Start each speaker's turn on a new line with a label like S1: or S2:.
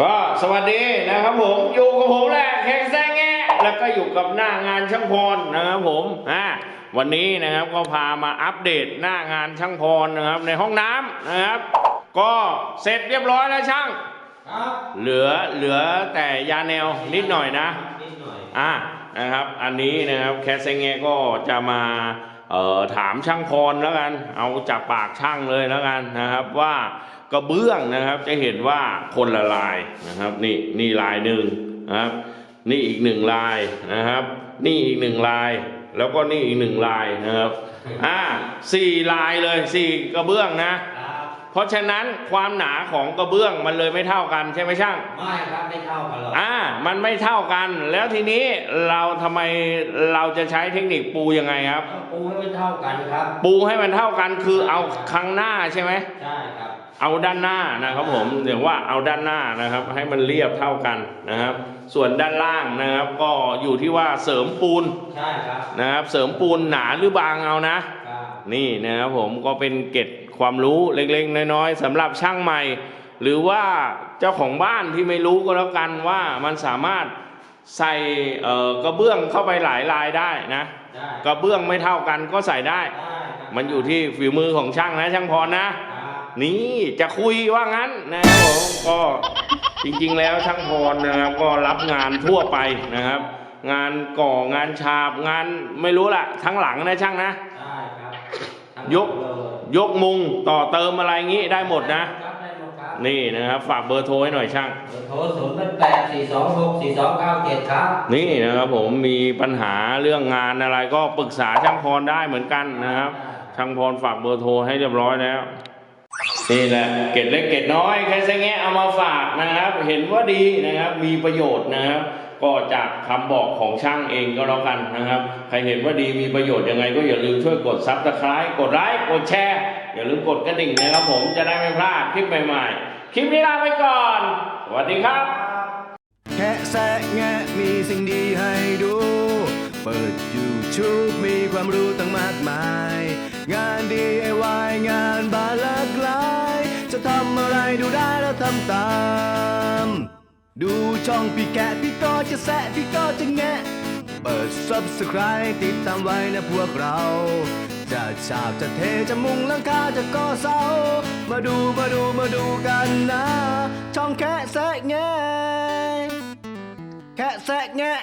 S1: ก็สวัสดีนะครับผมอยู่กับผมแหละแขกแซงแงะแล้วก็อยู่กับหน้างานช่างพรนะครับผมอ่าวันนี้นะครับก็พามาอัปเดตหน้างานช่างพรนะครับในห้องน้ำนะครับ ก็เสร็จเรียบร้อยแล้วช่าง
S2: ครับ
S1: เหลือเหลือแต่ยาแนวนิดหน่อยนะ
S2: นิดหน่อย
S1: อ่านะครับ อันนี้นะครับแคสเซงเงก็จะมา เอ่อถามช่างพรแล้วกัน เอาจากปากช่างเลยแล้วกันนะครับว่ากระเบื้องนะครับจะเห็นว่าคนละลายนะครับนี่นี่ลายหนึ่งนะครับ นี่อีกหนึ่งลายนะครับ นี่อีกหนึ่งลาย แล้วก็นี่อีกหนึ่งลายนะครับอ่าสี่ลายเลยสี่กระเบื้องนะ เพราะฉะนั้นความหนาของกระเบื้องมันเลยไม่เท่ากันใช่ไหมช่าง
S2: ไม่ครับไม่เท่ากันหรอก
S1: อ่า มันไม่เท่ากัน แล้วทีนี้เราทำไมเราจะใช้เทคนิคปูยังไงครับ
S2: ปูให้มันเท่ากันครับ
S1: ปูให้มันเท่ากันคือเอาข้างหน้าใช่ไหม
S2: ใช่ครับ
S1: เอาด้านหน้านะครับผมเดี๋ยวว่าเอาด้านหน้านะครับ ให้มันเรียบเท่ากันนะครับ ส่วนด้านล่างนะครับ ก็อยู่ที่ว่าเสริมปูน
S2: ใช่ครับ
S1: นะครับ เสริมปูนหนาหรือบางเอานะ
S2: ครับ
S1: นี่นะครับผมก็เป็นเกร็ดความรู้เล็กๆ น้อยๆสำหรับช่างใหม่ หรือว่าเจ้าของบ้านที่ไม่รู้ก็แล้วกันว่ามันสามารถใส่เอ่อกระเบื้องเข้าไปหลายลายได้นะ
S2: ได้
S1: กระเบื้องไม่เท่ากันก็ใส่ได้
S2: ได้ครับ
S1: มันอยู่ที่ฝีมือของช่างนะช่างพรนะ
S2: ครับ
S1: นี่จะคุยว่างั้นนะครับผมก็จริงๆแล้วช่างพรนะครับก็รับงานทั่วไปนะครับ งานก่องานฉาบงานไม่รู้ละทั้งหลังนะช่างนะ
S2: ได้ครับทั้ง
S1: ยก
S2: เลย
S1: ยกมุงต่อเติมอะไรงี้ได้หมดนะ
S2: ครับได้หมดครับ
S1: นี่นะครับ ฝากเบอร์โทรให้หน่อยช่าง
S2: เบอร์โทรศูนย์แปดสี่สองหกสี่สองเก้าเจ็ดครับ
S1: นี่นะครับผมมีปัญหาเรื่องงานอะไรก็ปรึกษาช่างพรได้เหมือนกันนะครับ ช่างพรฝากเบอร์โทรให้เรียบร้อยแล้วนี่แหละเกร็ดเล็กเกร็ดน้อยใครสังเงะเอามาฝากนะครับ เห็นว่าดีนะครับ มีประโยชน์นะครับ ก็จากคำบอกของช่างเองก็แล้วกันนะครับ ใครเห็นว่าดีมีประโยชน์ยังไง ก็อย่าลืมช่วยกดซับสไครต์กดไลค์กดแชร์อย่าลืมกดกระดิ่งนะครับผมจะได้ไม่พลาดคลิปใหม่ๆ คลิปนี้ลาไปก่อน สวัสดีครับ
S3: แค่แซะแงะมีสิ่งดีให้ดู เปิด YouTube มีความรู้ตั้งมากมาย งาน DIY งานบานหลากหลาย จะทำอะไรดูได้แล้วทำตาม ดูช่องพี่แกะพี่ก็จะแซะพี่ก็จะแงะ เปิด Subscribe ติดตามไว้นะพวกเรา จะฉาบจะเทจะมุงหลังคาจะก่อเสา มาดูมาดูมาดูกันนะ ช่องแค่แซะแงะแค่แซะแงะ